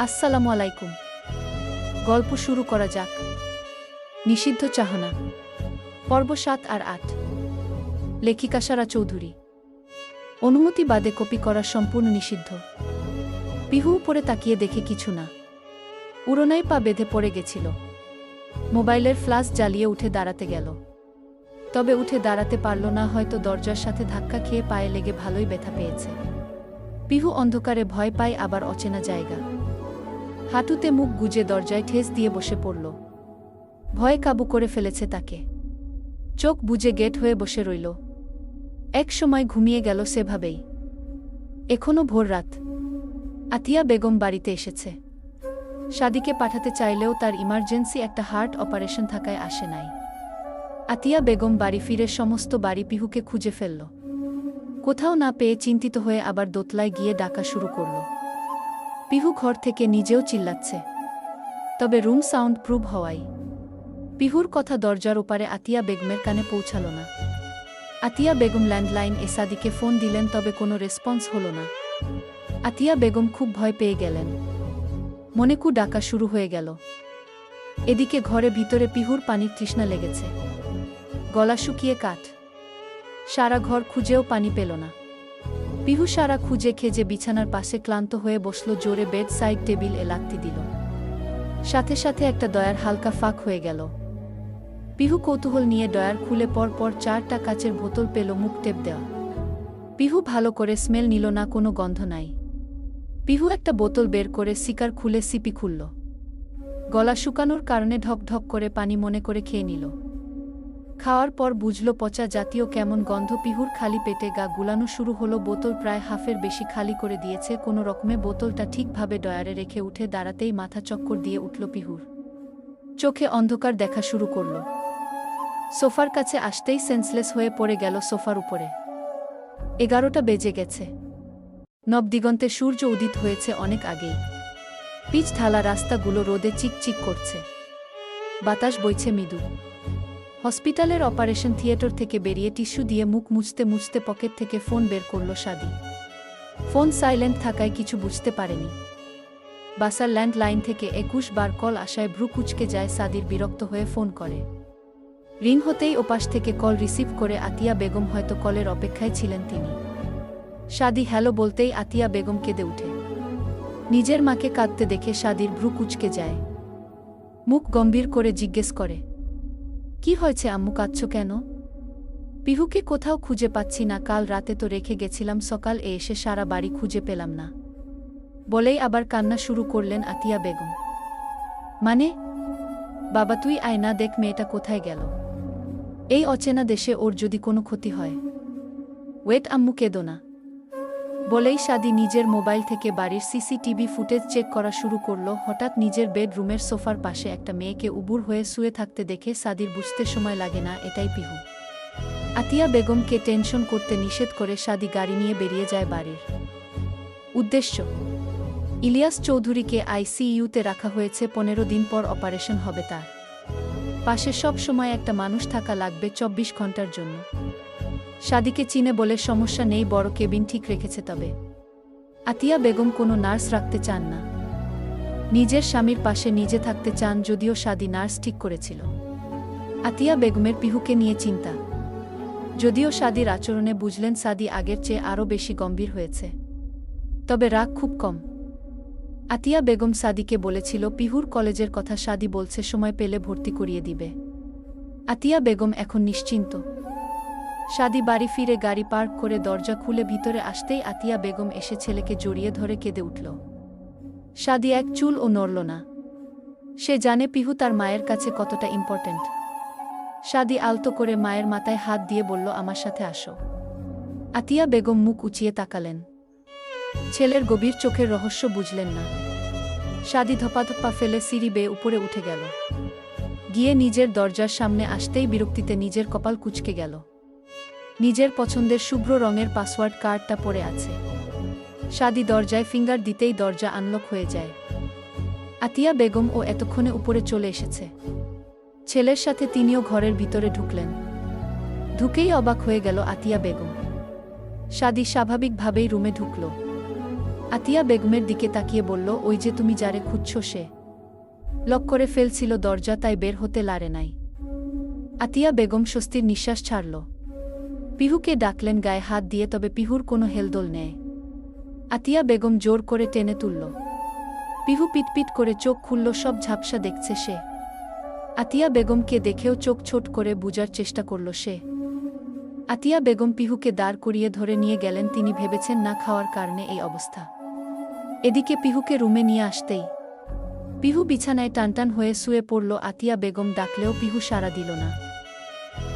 আসসালামু আলাইকুম। গল্প শুরু করা যাক। নিষিদ্ধ চাহনা। পর্ব সাত আর আট। লেখিকা সারা চৌধুরী। অনুমতি বাদে কপি করা সম্পূর্ণ নিষিদ্ধ। পিহু উপরে তাকিয়ে দেখে কিছু না। উড়োনায় পা বেঁধে পড়ে গেছিল। মোবাইলের ফ্লাশ জ্বালিয়ে উঠে দাঁড়াতে গেল। তবে উঠে দাঁড়াতে পারল না, হয়তো দরজার সাথে ধাক্কা খেয়ে পায়ে লেগে ভালোই ব্যথা পেয়েছে। পিহু অন্ধকারে ভয় পায়, আবার অচেনা জায়গা। হাঁটুতে মুখ গুজে দরজায় ঠেস দিয়ে বসে পড়ল। ভয়ে কাবু করে ফেলেছে তাকে। চোখ বুজে গেট হয়ে বসে রইল। এক সময় ঘুমিয়ে গেল সেভাবেই। এখনও ভোর রাত। আতিয়া বেগম বাড়িতে এসেছে। সাদিকে পাঠাতে চাইলেও তার ইমার্জেন্সি একটা হার্ট অপারেশন থাকায় আসে নাই। আতিয়া বেগম বাড়ি ফিরে সমস্ত বাড়ি পিহুকে খুঁজে ফেলল। কোথাও না পেয়ে চিন্তিত হয়ে আবার দোতলায় গিয়ে ডাকা শুরু করল। পিহু ঘর থেকে নিজেও চিল্লাচ্ছে। তবে রুম সাউন্ড প্রুভ হওয়াই পিহুর কথা দরজার ওপারে আতিয়া বেগমের কানে পৌঁছাল না। আতিয়া বেগম ল্যান্ডলাইন এসাদিকে ফোন দিলেন, তবে কোনো রেসপন্স হল না। আতিয়া বেগম খুব ভয় পেয়ে গেলেন। মনেকু ডাকা শুরু হয়ে গেল। এদিকে ঘরে ভিতরে পিহুর পানির তৃষ্ণা লেগেছে। গলা শুকিয়ে কাঠ। সারা ঘর খুঁজেও পানি পেল না। পিহু সারা খুঁজে খেজে বিছানার পাশে ক্লান্ত হয়ে বসল জোরে বেড সাইড টেবিল এ লাত্তি দিল। সাথে সাথে একটা দয়ার হালকা ফাঁক হয়ে গেল। পিহু কৌতূহল নিয়ে ডয়ার খুলে পর পর চারটা কাচের বোতল পেল মুখ টেপ দেওয়া। পিহু ভালো করে স্মেল নিল না, কোনো গন্ধ নাই। পিহু একটা বোতল বের করে শিকার খুলে সিপি খুলল। গলা শুকানোর কারণে ঢক ঢক করে পানি মনে করে খেয়ে নিল। খাওয়ার পর বুঝল পচা জাতীয় কেমন গন্ধ, পিহুর খালি পেটে গা গুলানো শুরু হলো, বোতল প্রায় হাফের বেশি খালি করে দিয়েছে, কোনো রকমে বোতলটা ঠিকভাবে ডয়ারে রেখে উঠে দাঁড়াতেই মাথা চক্কর দিয়ে উঠল পিহুর। চোখে অন্ধকার দেখা শুরু করল। সোফার কাছে আসতেই সেন্সলেস হয়ে পড়ে গেল সোফার উপরে। এগারোটা বেজে গেছে। নবদিগন্তে সূর্য উদিত হয়েছে অনেক আগেই। পিচ ঢালা রাস্তাগুলো রোদে চিকচিক করছে। বাতাস বইছে মৃদু। হসপিটালের অপারেশন থিয়েটার থেকে বেরিয়ে টিস্যু দিয়ে মুখ মুছতে মুছতে পকেট থেকে ফোন বের করল সাদি। ফোন সাইলেন্ট থাকায় কিছু বুঝতে পারেনি। বাসার ল্যান্ডলাইন থেকে একুশ বার কল আসায় ভ্রু কুচকে যায় সাদির বিরক্ত হয়ে ফোন করে। রিং হতেই ওপাশ থেকে কল রিসিভ করে আতিয়া বেগম হয়তো কলের অপেক্ষায় ছিলেন তিনি। সাদি হ্যালো বলতেই আতিয়া বেগম কেঁদে উঠে। নিজের মাকে কাঁদতে দেখে সাদির ভ্রু কুচকে যায়। মুখ গম্ভীর করে জিজ্ঞেস করে কি হয়েছে, আম্মু কাঁদছ কেন? পিহুকে কোথাও খুঁজে পাচ্ছি না, কাল রাতে তো রেখে গেছিলাম, সকাল এ এসে সারা বাড়ি খুঁজে পেলাম না। বলেই আবার কান্না শুরু করলেন আতিয়া বেগম। মানে? বাবা তুই আয়না দেখ মেয়েটা কোথায় গেল। এই অচেনা দেশে ওর যদি কোনো ক্ষতি হয়। ওয়েট, আম্মু কেদো না। বলেই সাদি নিজের মোবাইল থেকে বাড়ির সিসিটিভি ফুটেজ চেক করা শুরু করল। হঠাৎ নিজের বেডরুমের সোফার পাশে একটা মেয়েকে উবুর হয়ে শুয়ে থাকতে দেখে সাদির বুঝতে সময় লাগে না, এটাই পিহু। আতিয়া বেগমকে টেনশন করতে নিষেধ করে সাদি গাড়ি নিয়ে বেরিয়ে যায় বাড়ির। উদ্দেশ্য, ইলিয়াস চৌধুরীকে আইসিইউতে রাখা হয়েছে পনেরো দিন পর অপারেশন হবে তার। পাশে সব সময় একটা মানুষ থাকা লাগবে চব্বিশ ঘণ্টার জন্য। সাদিকে চিনে বলে সমস্যা নেই, বড় কেবিন ঠিক রেখেছে তবে। আতিয়া বেগম কোনো নার্স রাখতে চান না। নিজের স্বামীর পাশে নিজে থাকতে চান যদিও সাদি নার্স ঠিক করেছিল। আতিয়া বেগমের পিহুকে নিয়ে চিন্তা। যদিও সাদির আচরণে বুঝলেন সাদি আগের চেয়ে আরও বেশি গম্ভীর হয়েছে। তবে রাগ খুব কম। আতিয়া বেগম সাদিকে বলেছিল, পিহুর কলেজের কথা সাদি বলছে, সময় পেলে ভর্তি করিয়ে দিবে। আতিয়া বেগম এখন নিশ্চিন্ত। সাদি বাড়ি ফিরে গাড়ি পার্ক করে দরজা খুলে ভিতরে আসতেই আতিয়া বেগম এসে ছেলেকে জড়িয়ে ধরে কেঁদে উঠল। সাদি এক চুল ও নড়ল না। সে জানে পিহু তার মায়ের কাছে কতটা ইম্পর্ট্যান্ট সাদি আলতো করে মায়ের মাথায় হাত দিয়ে বলল, আমার সাথে আসো। আতিয়া বেগম মুখ উঁচিয়ে তাকালেন। ছেলের গভীর চোখের রহস্য বুঝলেন না। সাদি ধপাধপা ফেলে সিঁড়ি বেয়ে উপরে উঠে গেল। গিয়ে নিজের দরজার সামনে আসতেই বিরক্তিতে নিজের কপাল কুচকে গেল। নিজের পছন্দের শুভ্র রঙের পাসওয়ার্ড কার্ডটা পড়ে আছে। সাদি দরজায় ফিঙ্গার দিতেই দরজা আনলক হয়ে যায়। আতিয়া বেগম ও এতক্ষণে উপরে চলে এসেছে। ছেলের সাথে তিনিও ঘরের ভিতরে ঢুকলেন। ঢুকেই অবাক হয়ে গেল আতিয়া বেগম। সাদি স্বাভাবিকভাবেই রুমে ঢুকল। আতিয়া বেগমের দিকে তাকিয়ে বলল, ওই যে তুমি যারে খুঁজছ সে। লক করে ফেলছিল দরজা, তাই বের হতে লারে নাই। আতিয়া বেগম স্বস্তির নিঃশ্বাস ছাড়ল। পিহুকে ডাকলেন গায়ে হাত দিয়ে, তবে পিহুর কোনো হেলদোল নেয় আতিয়া বেগম জোর করে টেনে তুলল। পিহু পিটপিট করে চোখ খুলল, সব ঝাপসা দেখছে সে। আতিয়া বেগমকে দেখেও চোখ ছোট করে বুঝার চেষ্টা করল সে। আতিয়া বেগম পিহুকে দাঁড় করিয়ে ধরে নিয়ে গেলেন, তিনি ভেবেছেন না খাওয়ার কারণে এই অবস্থা। এদিকে পিহুকে রুমে নিয়ে আসতেই পিহু বিছানায় টানটান হয়ে শুয়ে পড়ল, আতিয়া বেগম ডাকলেও পিহু সাড়া দিল না।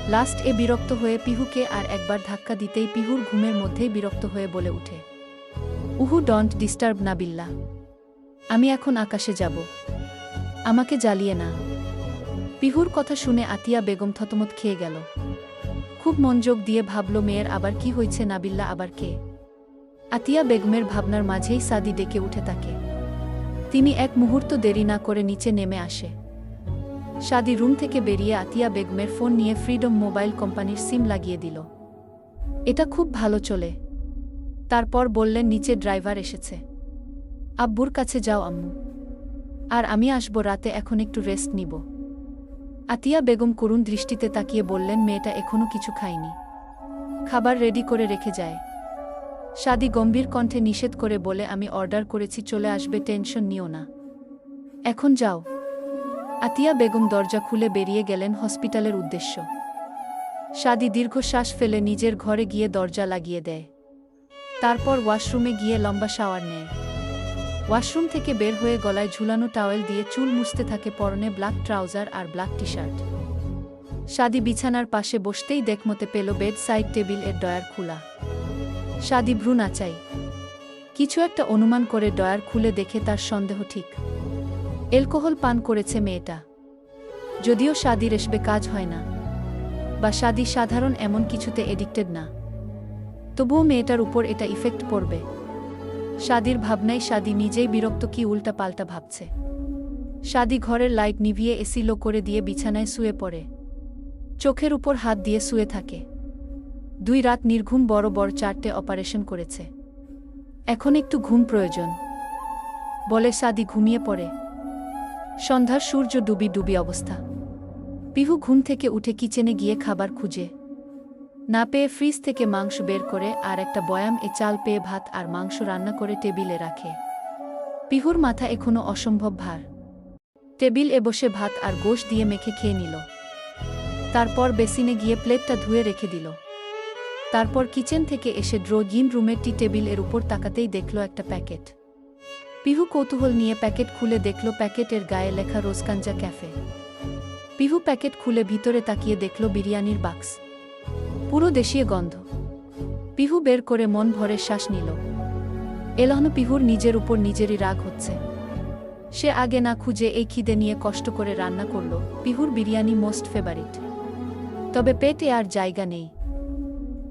লাস্ট এ বিরক্ত হয়ে পিহুকে আর একবার ধাক্কা দিতেই পিহুর ঘুমের মধ্যেই বিরক্ত হয়ে বলে উঠে, উহু, ডন্ট ডিস্টার্ব না বিল্লা আমি এখন আকাশে যাব। আমাকে জ্বালিয়ে না। পিহুর কথা শুনে আতিয়া বেগম থতমত খেয়ে গেল। খুব মনযোগ দিয়ে ভাবল, মেয়ের আবার কি হয়েছে নাবিল্লা, আবার কে? আতিয়া বেগমের ভাবনার মাঝেই সাদি ডেকে উঠে তাকে। তিনি এক মুহূর্ত দেরি না করে নিচে নেমে আসে। সাদি রুম থেকে বেরিয়ে আতিয়া বেগমের ফোন নিয়ে ফ্রিডম মোবাইল কোম্পানির সিম লাগিয়ে দিল। এটা খুব ভালো চলে। তারপর বললেন, নিচে ড্রাইভার এসেছে। আব্বুর কাছে যাও, আম্মু। আর আমি আসব, রাতে এখন একটু রেস্ট নিব। আতিয়া বেগম করুণ দৃষ্টিতে তাকিয়ে বললেন, মেয়েটা এখনও কিছু খায়নি। খাবার রেডি করে রেখে যায়। সাদি গম্ভীর কণ্ঠে নিষেধ করে বলে, আমি অর্ডার করেছি, চলে আসবে, টেনশন নিও না। এখন যাও। আতিয়া বেগম দরজা খুলে বেরিয়ে গেলেন হসপিটালের উদ্দেশ্য। সাদি দীর্ঘশ্বাস ফেলে নিজের ঘরে গিয়ে দরজা লাগিয়ে দেয়। তারপর ওয়াশরুমে গিয়ে লম্বা শাওয়ার নেয়। ওয়াশরুম থেকে বের হয়ে গলায় ঝুলানো টাওয়েল দিয়ে চুল মুছতে থাকে পরনে ব্ল্যাক ট্রাউজার আর ব্ল্যাক টি শার্ট সাদি বিছানার পাশে বসতেই দেখমতে পেল বেড সাইড টেবিলের ডয়ার খোলা। সাদি ভ্রু নাচাই কিছু একটা অনুমান করে ডয়ার খুলে দেখে তার সন্দেহ ঠিক। এলকোহল পান করেছে মেয়েটা। যদিও সাদি রেশবে কাজ হয় না, বা সাদি সাধারণ এমন কিছুতে এডিক্টেড না। তবুও মেয়েটার উপর এটা ইফেক্ট পড়বে। সাদির ভাবনায় সাদি নিজেই বিরক্ত কি উল্টা পাল্টা ভাবছে। সাদি ঘরের লাইট নিভিয়ে এসি লো করে দিয়ে বিছানায় শুয়ে পড়ে। চোখের উপর হাত দিয়ে শুয়ে থাকে। দুই রাত নির্ঘুম বড় বড় চারটে অপারেশন করেছে। এখন একটু ঘুম প্রয়োজন। বলে সাদি ঘুমিয়ে পড়ে। সন্ধ্যার সূর্য ডুবি ডুবি অবস্থা। পিহু ঘুম থেকে উঠে কিচেনে গিয়ে খাবার খুঁজে। না পেয়ে ফ্রিজ থেকে মাংস বের করে আর একটা বয়াম এ চাল পেয়ে ভাত আর মাংস রান্না করে টেবিলে রাখে। পিহুর মাথা এখনও অসম্ভব ভার। টেবিল এ বসে ভাত আর গোশ দিয়ে মেখে খেয়ে নিল। তারপর বেসিনে গিয়ে প্লেটটা ধুয়ে রেখে দিল। তারপর কিচেন থেকে এসে ড্রোগিন রুমের টি টেবিলের উপর তাকাতেই দেখল একটা প্যাকেট। পিহু কৌতূহল নিয়ে প্যাকেট খুলে দেখল প্যাকেটের গায়ে লেখা রোজকাঞ্জা ক্যাফে। পিহু প্যাকেট খুলে ভিতরে তাকিয়ে দেখল বিরিয়ানির বাক্স। পুরো দেশীয় গন্ধ। পিহু বের করে মন ভরে শ্বাস নিল। এলহন পিহুর নিজের উপর নিজেরই রাগ হচ্ছে। সে আগে না খুঁজে এই খিদে নিয়ে কষ্ট করে রান্না করল পিহুর বিরিয়ানি মোস্ট ফেভারিট। তবে পেটে আর জায়গা নেই।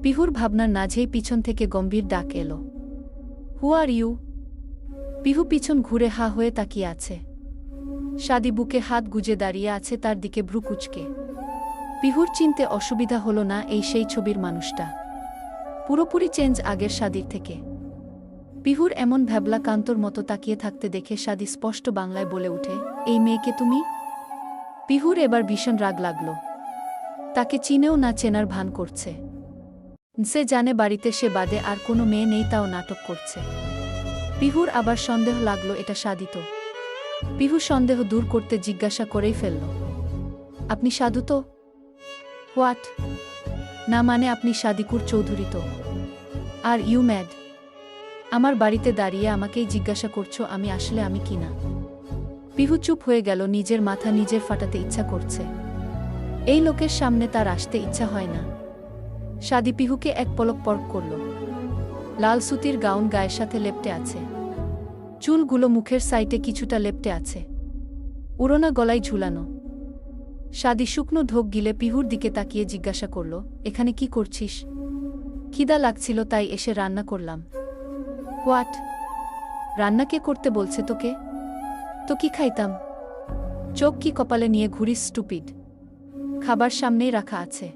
পিহুর ভাবনার নাঝেই পিছন থেকে গম্ভীর ডাক এলো। হু আর ইউ পিহু পিছন ঘুরে হা হয়ে তাকিয়ে আছে। সাদি বুকে হাত গুজে দাঁড়িয়ে আছে তার দিকে ভ্রু কুচকে। পিহুর চিনতে অসুবিধা হল না এই সেই ছবির মানুষটা। পুরোপুরি চেঞ্জ আগের সাদির থেকে। পিহুর এমন ভ্যাবলা কান্তর মতো তাকিয়ে থাকতে দেখে সাদি স্পষ্ট বাংলায় বলে উঠে এই মেয়েকে তুমি? পিহুর এবার ভীষণ রাগ লাগল। তাকে চিনেও না চেনার ভান করছে। সে জানে বাড়িতে সে বাদে আর কোনো মেয়ে নেই তাও নাটক করছে। পিহুর আবার সন্দেহ লাগল, এটা সাদিত পিহু সন্দেহ দূর করতে জিজ্ঞাসা করেই ফেলল, আপনি সাধু তো? হোয়াট? না মানে আপনি সাদিকুর চৌধুরী তো। Are you mad? আমার বাড়িতে দাঁড়িয়ে আমাকেই জিজ্ঞাসা করছ আমি আসলে আমি কিনা পিহু চুপ হয়ে গেল, নিজের মাথা নিজের ফাটাতে ইচ্ছা করছে। এই লোকের সামনে তার আসতে ইচ্ছা হয় না। সাদি পিহুকে এক পলক পরক করল, লাল সুতির গাউন গায়ের সাথে লেপটে আছে। চুলগুলো মুখের সাইটে কিছুটা লেপটে আছে। উড়োনা গলায় ঝুলানো। সাদি শুকনো ঢোক গিলে পিহুর দিকে তাকিয়ে জিজ্ঞাসা করল, এখানে কি করছিস? খিদা লাগছিল, তাই এসে রান্না করলাম। হোয়াট? রান্না কে করতে বলছে তোকে? তো কি খাইতাম? চোখ কি কপালে নিয়ে ঘুরিস, স্টুপিড? খাবার সামনেই রাখা আছে।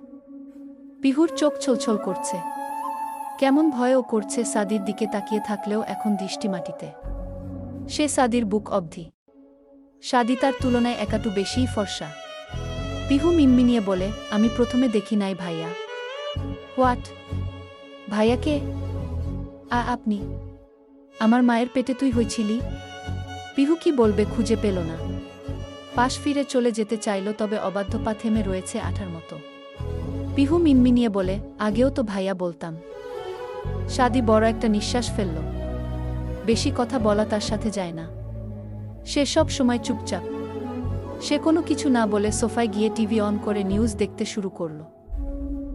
পিহুর চোখ ছলছল করছে। কেমন ভয়ও করছে সাদির দিকে তাকিয়ে থাকলেও এখন দৃষ্টি মাটিতে সে সাদির বুক অবধি। সাদি তার তুলনায় একাটু বেশিই ফর্সা। পিহু মিনমিনিয়ে বলে, আমি প্রথমে দেখি নাই ভাইয়া। হোয়াট? ভাইয়াকে আ, আপনি। আমার মায়ের পেটে তুই হয়েছিলি পিহু কি বলবে খুঁজে পেল না। পাশ ফিরে চলে যেতে চাইল, তবে অবাধ্য পা থেমে রয়েছে আঠার মতো। পিহু মিনমিনিয়ে বলে, আগেও তো ভাইয়া বলতাম। সাদি বড় একটা নিঃশ্বাস ফেলল। বেশি কথা বলা তার সাথে যায় না। সে সব সময় চুপচাপ। সে কোনো কিছু না বলে সোফায় গিয়ে টিভি অন করে নিউজ দেখতে শুরু করল।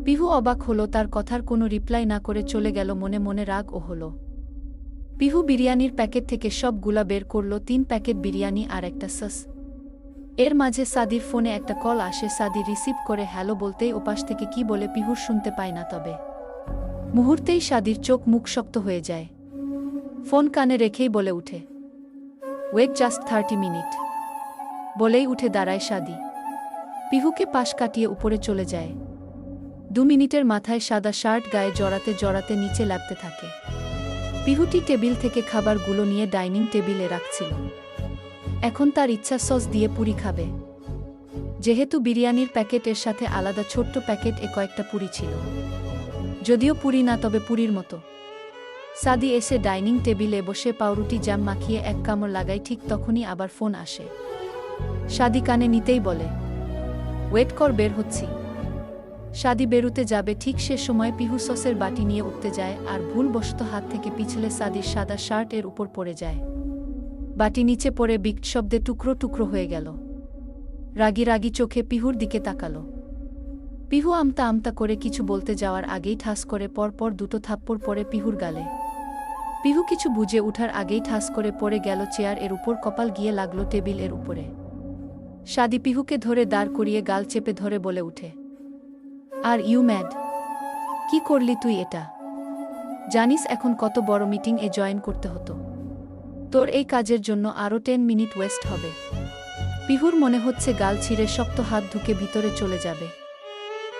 পিহু অবাক হলো, তার কথার কোনো রিপ্লাই না করে চলে গেল, মনে মনে রাগ ও হলো। পিহু বিরিয়ানির প্যাকেট থেকে সবগুলা বের করল, তিন প্যাকেট বিরিয়ানি আর একটা সস। এর মাঝে সাদির ফোনে একটা কল আসে সাদি রিসিভ করে হ্যালো বলতেই ওপাশ থেকে কি বলে পিহুর শুনতে পায় না তবে। মুহূর্তেই সাদির চোখ মুখ শক্ত হয়ে যায়। ফোন কানে রেখেই বলে উঠে, ওয়েট জাস্ট থার্টি মিনিট। বলেই উঠে দাঁড়ায় সাদি। পিহুকে পাশ কাটিয়ে উপরে চলে যায়। দু মিনিটের মাথায় সাদা শার্ট গায়ে জড়াতে জড়াতে নিচে লাগতে থাকে। পিহুটি টেবিল থেকে খাবারগুলো নিয়ে ডাইনিং টেবিলে রাখছিল। এখন তার ইচ্ছা সস দিয়ে পুরি খাবে। যেহেতু বিরিয়ানির প্যাকেটের সাথে আলাদা ছোট্ট প্যাকেট এ কয়েকটা পুরি ছিল। যদিও পুরি না, তবে পুরীর মতো। সাদি এসে ডাইনিং টেবিলে বসে পাউরুটি জাম মাখিয়ে এক কামড় লাগাই ঠিক তখনই আবার ফোন আসে। সাদি কানে নিতেই বলে, ওয়েট কর, বের হচ্ছি। সাদি বেরুতে যাবে ঠিক সে সময় পিহু সসের বাটি নিয়ে উঠতে যায় আর ভুলবশত হাত থেকে পিছলে সাদির সাদা শার্ট এর উপর পড়ে যায়। বাটি নিচে পড়ে বিক্ট শব্দে টুকরো টুকরো হয়ে গেল। রাগি রাগি চোখে পিহুর দিকে তাকালো। পিহু আমতা আমতা করে কিছু বলতে যাওয়ার আগেই ঠাস করে পরপর দুটো থাপ্পড় পড়ে পিহুর গালে। পিহু কিছু বুঝে উঠার আগেই ঠাস করে পড়ে গেল চেয়ারের উপর, কপাল গিয়ে লাগল টেবিলের উপরে। সাদি পিহুকে ধরে দাঁড় করিয়ে গাল চেপে ধরে বলে উঠে, আর ইউ ম্যাড? কি করলি তুই এটা? জানিস এখন কত বড় মিটিং এ জয়েন করতে হতো। তোর এই কাজের জন্য আরও টেন মিনিট ওয়েস্ট হবে। পিহুর মনে হচ্ছে গাল ছিঁড়ে শক্ত হাত ঢুকে ভিতরে চলে যাবে।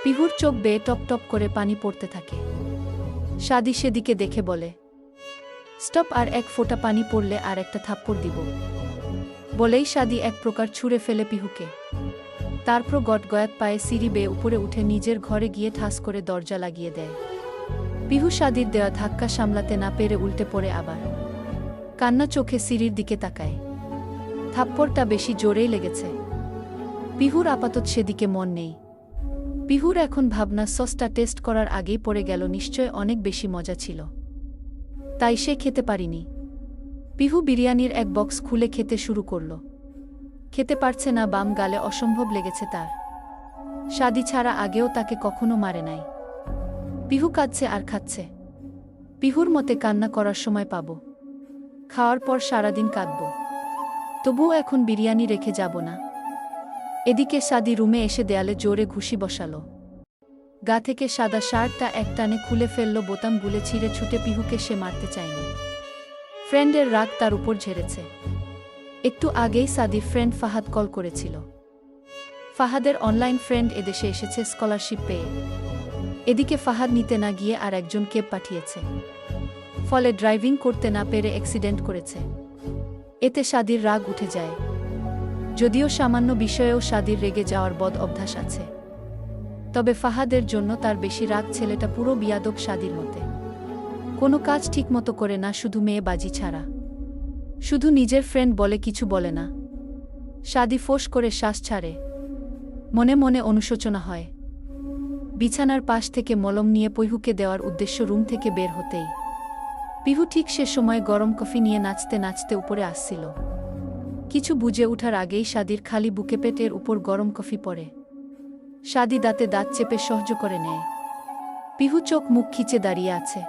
পিহুর চোখ বেয়ে টপ টপ করে পানি পড়তে থাকে। সাদি সেদিকে দেখে বলে স্টপ আর এক ফোঁটা পানি পড়লে আর একটা থাপ্পড় দিব। বলেই সাদি এক প্রকার ছুঁড়ে ফেলে পিহুকে। তারপর গটগয়াত পায়ে সিঁড়ি বেয়ে উপরে উঠে নিজের ঘরে গিয়ে ঠাস করে দরজা লাগিয়ে দেয়। পিহু সাদির দেওয়া ধাক্কা সামলাতে না পেরে উল্টে পড়ে আবার। কান্না চোখে সিঁড়ির দিকে তাকায়। থাপ্পড়টা বেশি জোরেই লেগেছে। পিহুর আপাতত সেদিকে মন নেই। পিহুর এখন ভাবনা সসটা টেস্ট করার আগেই পড়ে গেল, নিশ্চয় অনেক বেশি মজা ছিল। তাই সে খেতে পারিনি। পিহু বিরিয়ানির এক বক্স খুলে খেতে শুরু করল। খেতে পারছে না, বাম গালে অসম্ভব লেগেছে তার। শাদি ছাড়া আগেও তাকে কখনো মারে নাই। পিহু কাঁদছে আর খাচ্ছে। পিহুর মতে কান্না করার সময় পাব। খাওয়ার পর সারাদিন কাঁদব। তবুও এখন বিরিয়ানি রেখে যাব না। এদিকে সাদি রুমে এসে দেয়ালে জোরে ঘুষি বসালো। গা থেকে সাদা শার্টটা এক টানে খুলে ফেলল বোতাম গুলে ছিঁড়ে ছুটে পিহুকে সে মারতে চায়নি। ফ্রেন্ডের রাগ তার উপর ঝেড়েছে। একটু আগেই সাদি ফ্রেন্ড ফাহাদ কল করেছিল। ফাহাদের অনলাইন ফ্রেন্ড এদেশে এসেছে স্কলারশিপ পেয়ে। এদিকে ফাহাদ নিতে না গিয়ে আর একজন কেব পাঠিয়েছে। ফলে ড্রাইভিং করতে না পেরে অ্যাক্সিডেন্ট করেছে। এতে সাদির রাগ উঠে যায়। যদিও সামান্য বিষয়েও সাদির রেগে যাওয়ার বদ অভ্যাস আছে। তবে ফাহাদের জন্য তার বেশি রাগ ছেলেটা পুরো বিয়াদব সাদির মতে। কোনো কাজ ঠিকমতো করে না, শুধু মেয়ে বাজি ছাড়া। শুধু নিজের ফ্রেন্ড বলে কিছু বলে না। সাদি ফোঁস করে শ্বাস ছাড়ে। মনে মনে অনুশোচনা হয়। বিছানার পাশ থেকে মলম নিয়ে পৈহুকে দেওয়ার উদ্দেশ্য রুম থেকে বের হতেই। পিহু ঠিক সে সময় গরম কফি নিয়ে নাচতে নাচতে উপরে আসছিল। কিছু বুঝে ওঠার আগেই সাদির খালি বুকে পেটের উপর গরম কফি পড়ে। সাদি দাঁতে দাঁত চেপে সহ্য করে নেয়। পিহু চোখ মুখ খিচে দাঁড়িয়ে আছে।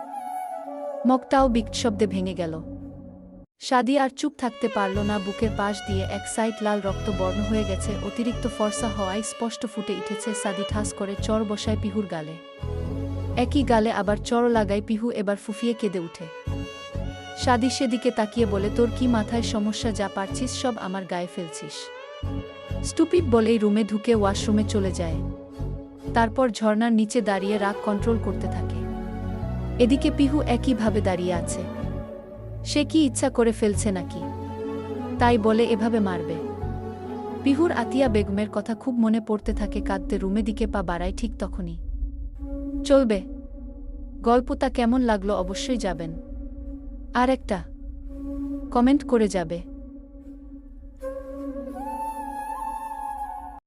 মগটাও বিক্ট শব্দে ভেঙে গেল। সাদি আর চুপ থাকতে পারল না, বুকের পাশ দিয়ে এক সাইড লাল রক্ত বর্ণ হয়ে গেছে, অতিরিক্ত ফর্সা হওয়ায় স্পষ্ট ফুটে উঠেছে সাদি ঠাস করে চর বসায় পিহুর গালে। একই গালে আবার চর লাগায় পিহু এবার ফুফিয়ে কেঁদে উঠে। সাদি সেদিকে তাকিয়ে বলে, তোর কি মাথায় সমস্যা যা পারছিস সব আমার গায়ে ফেলছিস। স্টুপিড বলেই রুমে ঢুকে ওয়াশরুমে চলে যায়। তারপর ঝর্নার নিচে দাঁড়িয়ে রাগ কন্ট্রোল করতে থাকে। এদিকে পিহু একইভাবে দাঁড়িয়ে আছে। সে কি ইচ্ছা করে ফেলছে নাকি? তাই বলে এভাবে মারবে। পিহুর আতিয়া বেগমের কথা খুব মনে পড়তে থাকে কাঁদতে রুমে দিকে পা বাড়ায় ঠিক তখনই। চলবে। গল্পটা কেমন লাগল অবশ্যই যাবেন। আর একটা। কমেন্ট করে যাবে।